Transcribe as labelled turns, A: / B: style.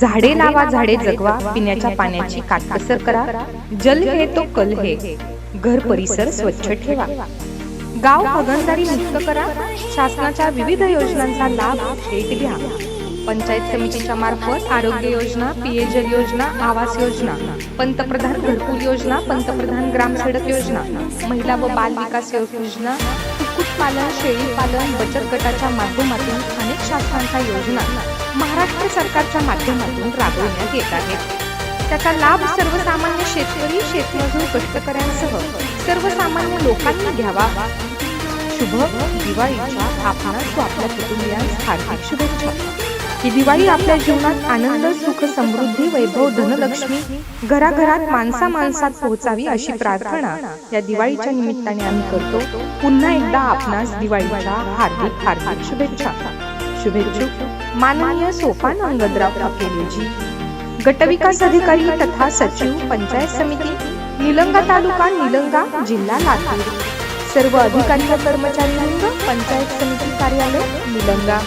A: झाडे लावा झाडे जगवा पिण्याच्या पाण्याची काटकसर करा. जल हे तो कल हे. घर परिसर स्वच्छ ठेवा. गाव हगणदारी मुक्त करा. शासनाच्या विविध योजनांचा लाभ थेट घ्या. पंचायत समितीच्या मार्फत आरोग्य योजना पेयजल योजना आवास योजना पंतप्रधान घरकुल योजना पंतप्रधान ग्राम सडक योजना महिला व बाल विकास योजना कुक्कुटपालन शेळीपालन बचत गटाच्या माध्यमातून अनेक शासनांच्या योजना. महाराष्ट्र सरकारच्या माध्यमातून राबवण्यात येत आहेत त्याचा लाभ सर्वसामान्य शेतकरी शेतमजूर कष्टकऱ्यांसह सर्वसामान्य लोकांनी घ्यावा. शुभ दिवाळीच्या आपणास व आपल्या कुटुंबियांस हार्दिक शुभेच्छा. ही दिवाळी आपल्या जीवनात आनंद सुख समृद्धी वैभव धनलक्ष्मी घराघरात माणसा माणसात पोहोचावी अशी प्रार्थना या दिवाळीच्या निमित्ताने आम्ही करतो. पुन्हा एकदा आपणास दिवाळीच्या हार्दिक हार्दिक शुभेच्छा. शुभेच्छुक माननीय सोपान अंगदराव अकेलेजी गटविकास अधिकारी तथा सचिव पंचायत समिती निलंगा तालुका निलंगा जिल्हा लातूर. सर्व अधिकारी व कर्मचारी पंचायत समिती कार्यालय निलंगा.